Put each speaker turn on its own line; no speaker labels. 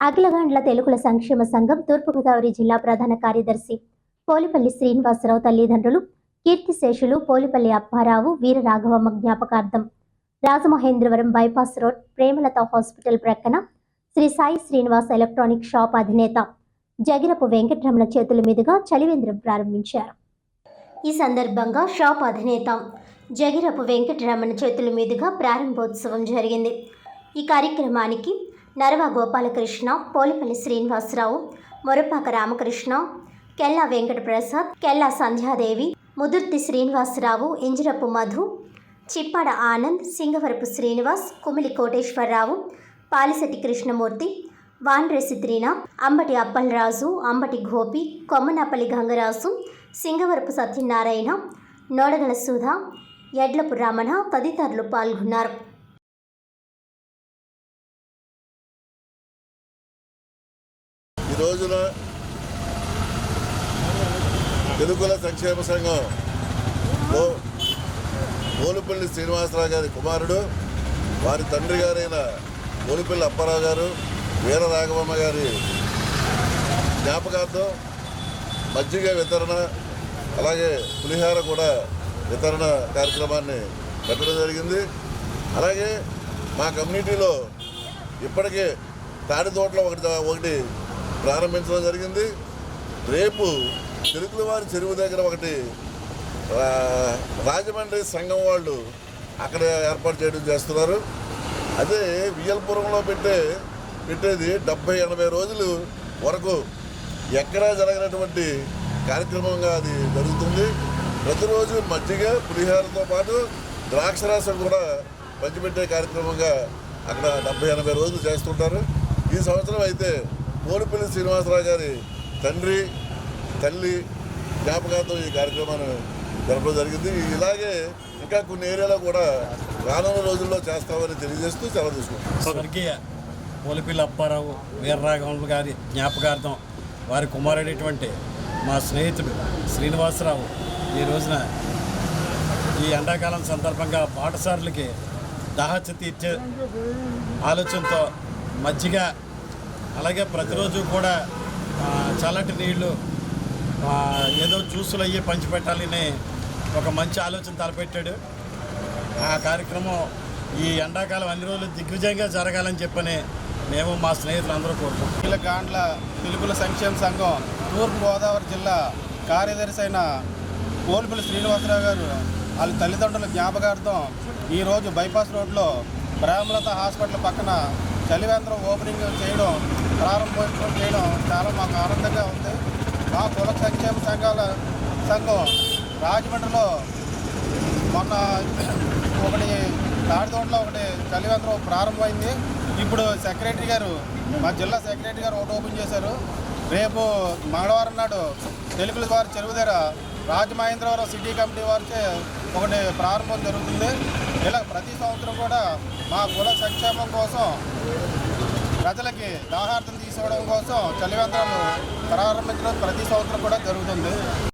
అఖిలగాండ్ల తెలుగుల సంక్షేమ సంఘం తూర్పుగోదావరి జిల్లా ప్రధాన కార్యదర్శి పోలిపల్లి శ్రీనివాసరావు తల్లిదండ్రులు కీర్తిశేషులు పోలిపల్లి అప్పారావు వీర రాఘవమ్మ జ్ఞాపకార్థం Rajamahendravaram bypass road Premalatha hospital ప్రక్కన శ్రీ సాయి శ్రీనివాస్ ఎలక్ట్రానిక్ షాప్ అధినేత జగిరపు వెంకటరమణ చేతుల మీదుగా చలివేంద్రం ప్రారంభించారు. ఈ సందర్భంగా షాప్ అధినేత జగిరపు వెంకటరమణ చేతుల మీదుగా ప్రారంభోత్సవం జరిగింది. ఈ కార్యక్రమానికి నరవ గోపాలకృష్ణ పోలిపల్లి శ్రీనివాసరావు మొరపాక రామకృష్ణ కెల్లా వెంకటప్రసాద్ కెల్లా సంధ్యాదేవి ముదుర్తి శ్రీనివాసరావు ఇంజరపు మధు చిప్పాడ ఆనంద్ సింగవరపు శ్రీనివాస్ కుమిలి కోటేశ్వరరావు పాలిశెట్టి కృష్ణమూర్తి వాన్రెసి త్రీన అంబటి అప్పలరాజు అంబటి గోపి కొమ్మనపల్లి గంగరాజు సింగవరపు సత్యనారాయణ నోడగల సుధా ఎడ్లపు రమణ తదితరులు పాల్గొన్నారు.
రోజున తెలుగుల సంక్షేమ సంఘం ఓ- ఓలుపల్లి శ్రీనివాసరావు గారి కుమారుడు వారి తండ్రి గారైన ఓలుపల్లి అప్పారావు గారు వీర రాఘవమ్మ గారి జ్ఞాపకార్థం మజ్జిగ వితరణ అలాగే పులిహార కూడా వితరణ కార్యక్రమాన్ని పెట్టడం జరిగింది. అలాగే మా కమ్యూనిటీలో ఇప్పటికే తాడి తోటలో ఒకటి ఒకటి ప్రారంభించడం జరిగింది. రేపు తెలుగుల వారి చెరువు దగ్గర ఒకటి రాజమండ్రి సంఘం వాళ్ళు అక్కడ ఏర్పాటు చేయడం చేస్తున్నారు. అదే వియల్పురంలో పెట్టే పెట్టేది డెబ్బై ఎనభై రోజులు వరకు ఎక్కడా జరగినటువంటి కార్యక్రమంగా అది జరుగుతుంది. ప్రతిరోజు మజ్జిగ పులిహారతో పాటు ద్రాక్షరాసం కూడా పంచిపెట్టే కార్యక్రమంగా అక్కడ డెబ్బై ఎనభై రోజులు చేస్తుంటారు. ఈ సంవత్సరం అయితే పోలిపల్లి శ్రీనివాసరావు గారి తండ్రి తల్లి జ్ఞాపకార్థం ఈ కార్యక్రమాన్ని జరపడం జరిగింది. ఇలాగే ఇంకా కొన్ని ఏరియాలో కూడా రానున్న రోజుల్లో చేస్తామని తెలియజేస్తూ సెలవు తీసుకుంటాం
స్వర్గీయ పోలిపిల్లి అప్పారావు వీరరాఘవులు గారి జ్ఞాపకార్థం వారి కుమారుడైనటువంటి మా స్నేహితుడు శ్రీనివాసరావు ఈ రోజున ఈ ఎండాకాలం సందర్భంగా పాఠశాలలకి దాహత్య తీర్చే ఆలోచనతో మజ్జిగ అలాగే ప్రతిరోజు కూడా చల్లటి నీళ్ళు ఏదో జ్యూసులు అయ్యి పంచిపెట్టాలని ఒక మంచి ఆలోచన తలపెట్టాడు. ఆ కార్యక్రమం ఈ ఎండాకాలం అన్ని రోజులు దిగ్విజయంగా జరగాలని చెప్పని మేము మా స్నేహితులు అందరూ కోరుకుంటాం
అఖిల గాండ్ల సంక్షేమ సంఘం తూర్పుగోదావరి జిల్లా కార్యదర్శి అయిన పోలిపల్లి శ్రీనివాసరావు గారు వాళ్ళ తల్లిదండ్రుల జ్ఞాపకార్థం ఈరోజు బైపాస్ రోడ్లో ప్రేమలత హాస్పిటల్ పక్కన చలివేంద్రం ఓపెనింగ్ చేయడం ప్రారంభోత్సవం చేయడం చాలా మాకు ఆనందంగా ఉంది. మా కుల సంక్షేమ సంఘాల సంఘం రాజమండ్రిలో మొన్న ఒకటి తాడితోటలో ఒకటి చలివేంద్రం ప్రారంభమైంది. ఇప్పుడు సెక్రటరీ గారు మా జిల్లా సెక్రటరీ గారు ఒకటి ఓపెన్ చేశారు. రేపు మంగళవారం నాడు తెలుగుల వారి చెరువు దగ్గర రాజమహేంద్రవరం సిటీ కమిటీ వారిచే ఒకటి ప్రారంభం జరుగుతుంది. ఇలా ప్రతి సంవత్సరం కూడా మా కుల సంక్షేమం కోసం ప్రజలకి దాహార్థం తీసుకోవడం కోసం చలివేంద్రాలు ప్రారంభించడం ప్రతి సంవత్సరం కూడా జరుగుతుంది.